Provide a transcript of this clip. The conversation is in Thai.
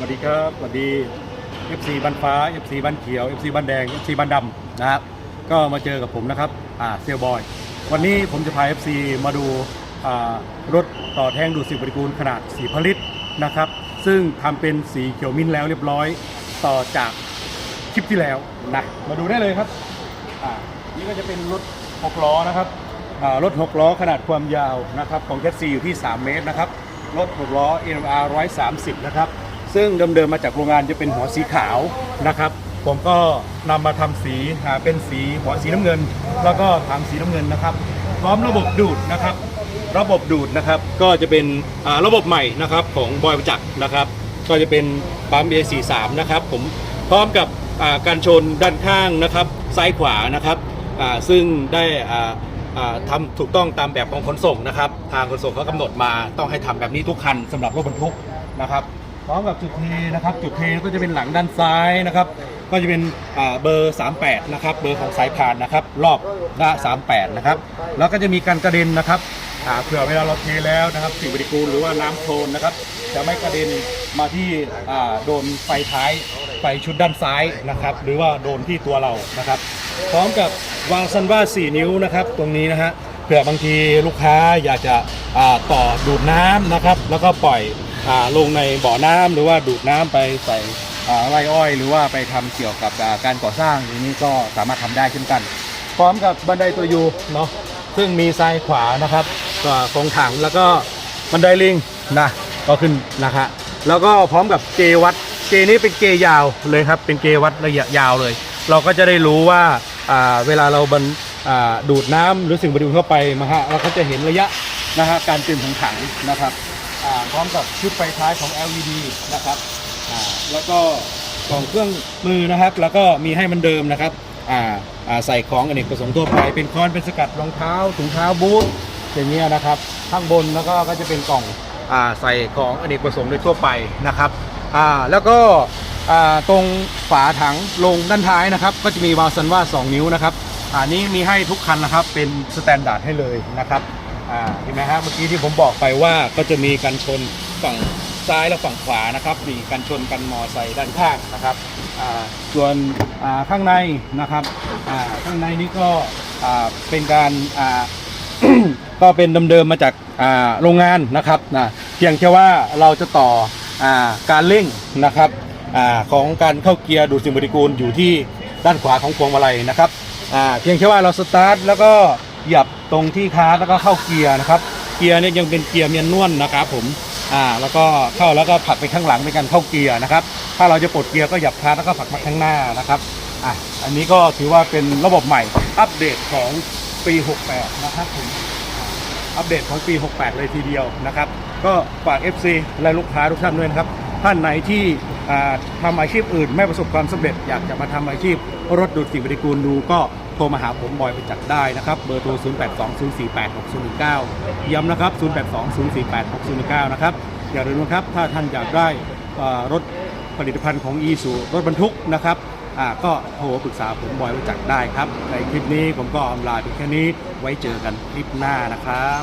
วัสดีครับสวัสดี FC บันฟ้า FC บันเขียว FC บันแดง FC บันดำนะครับก็มาเจอกับผมนะครับอ่าเซลบอย วันนี้ผมจะพา FC มาดูอ่ารถต่อแท่งดูดสีบริกูลขนาดสีผลิตนะครับ ซึ่งทำเป็นสีเขียวมิ้นแล้วเรียบร้อยต่อจากคลิปที่แล้วนะมาดูได้เลยครับอ่านี่ก็จะเป็นรถ6ล้อนะครับอ่ารถ6ล้อขนาดความยาวนะครับของแคสซีอยู่ที่ 3 เมตรนะครับรถ6ล้อ NR 130 นะครับ ซึ่งเดิมๆมาจากโรงงานจะเป็นหัวสีขาวนะครับ ผมก็นำมาทำสีอ่าเป็นสีหัวสีน้ำเงิน แล้วก็ถังสีน้ำเงินนะครับ พร้อมระบบดูดนะครับ ระบบดูดนะครับก็จะเป็นอ่าระบบใหม่นะครับของบอยประจักษ์นะครับ ก็จะเป็นปั๊ม A43 นะครับผมพร้อมกับอ่าการชนด้านข้างนะครับ ซ้ายขวานะครับอ่าซึ่งได้อ่าอ่าทำถูกต้องตามแบบของขนส่งนะครับ ทางขนส่งเขากำหนดมาต้องให้ทำแบบนี้ทุกคันสำหรับรถบรรทุกนะครับ ร้อมกับจุดเทนะครับ จุดเทก็จะเป็นหลังด้านซ้ายนะครับ ก็จะเป็นเบอร์ 38 นะครับ เบอร์ของสายพานนะครับ รอบหน้า38 นะครับ แล้วก็จะมีการกระเด็นนะครับเผื่อเวลาเราเทแล้วนะครับสิ่งปฏิกูลหรือว่าน้ำโคลนนะครับ จะไม่กระเด็นมาที่โดนไฟท้ายไฟชุดด้านซ้ายนะครับ หรือว่าโดนที่ตัวเรานะครับ พร้อมกับวางซันว่า4 นิ้วนะครับ ตรงนี้นะฮะเผื่อบางทีลูกค้าอยากจะต่อดูดน้ำนะครับ แล้วก็ปล่อย ลงในบ่อน้ำหรือว่าดูดน้ำไปใส่ไร่อ้อย หรือว่าไปทำเกี่ยวกับการก่อสร้างอย่างนี้ก็สามารถทำได้เช่นกัน พร้อมกับบันไดตัวยูเนาะซึ่งมีซ้ายขวานะครับก็คงถังแล้วก็บันไดลิงนะก็ขึ้นนะฮะแล้วก็พร้อมกับเกวัดเกนี้เป็นเกยาวเลยครับ เป็นเกวัดระยะยาวเลย เราก็จะได้รู้ว่าเวลาเราบรรดูดน้ำหรือสิ่งบริบูรณ์เข้าไปมาฮะเราก็จะเห็นระยะนะฮะการเต็มของถังนะครับ พร้อมกับชุดไฟท้ายของ LED นะครับแล้วก็กล่องเครื่องมือนะครับ แล้วก็มีให้มันเดิมนะครับใส่ของอเนกประสงค์ทั่วไปเป็นค้อนเป็นสกัดรองเท้าถุงเท้าบูทอย่างเงี้ยนะครับ ข้างบนแล้วก็ก็จะเป็นกล่องอใส่ของอเนกประสงค์โดยทั่วไปนะครับแล้วก็ตรงฝาถังลงด้านท้ายนะครับ ก็จะมีวาลวซันว่า 2 นิ้วนะครับอันนี้มีให้ทุกคันนะครับเป็นสแตนดาร์ดให้เลยนะครับ อ่าเห็นไหมฮะเมื่อกี้ที่ผมบอกไปว่าก็จะมีกันชนฝั่งซ้ายและฝั่งขวานะครับมีกันชนกันมอไซค์ด้านข้างนะครับอ่าส่วนอ่าข้างในนะครับอ่าข้างในนี้ก็อ่าเป็นการอ่า ก็เป็นเดิมๆมาจากอ่าโรงงานนะครับนะเพียงแค่ว่าเราจะต่ออาการเร่งนะครับอาของการเข้าเกียร์ดูดสิ่งปฏิกูลอยู่ที่ด้านขวาของพวงมาลัยนะครับอ่าเพียงแค่ว่าเราสตาร์ทแล้วก็ เหยียบตรงที่คาร์ทแล้วก็เข้าเกียร์นะครับ เกียร์เนี่ยยังเป็นเกียร์เมียนนวลนะครับผมอ่าแล้วก็เข้าแล้วก็ผลักไปข้างหลังเป็นการเข้าเกียร์นะครับ ถ้าเราจะปลดเกียร์ก็เหยียบคาร์ทแล้วก็ผลักมาข้างหน้านะครับอะอันนี้ก็ถือว่าเป็นระบบใหม่อัปเดตของปี 68 นะครับผมอัปเดตของปี 68 เลยทีเดียวนะครับ ก็ฝาก FC และลูกค้าทุกท่านด้วยนะครับ ท่านไหนที่อ่าทำอาชีพอื่นไม่ประสบความสำเร็จ อยากจะมาทำอาชีพรถดูดสิ่งปฏิกูลดูก็ ทรมาหาผมบอยไปจัดได้นะครับ เบอร์โทร 0820486019 ย้ำนะครับ 0820486019 นะครับ อย่าลืมนะครับ ถ้าท่านอยากได้รถผลิตภัณฑ์ของ e สูรถบรรทุกนะครับก็โทรปรึกษาผมบอยไปจักได้ครับ ในคลิปนี้ผมก็อำลาเพียงแค่นี้ไว้เจอกันคลิปหน้านะครับ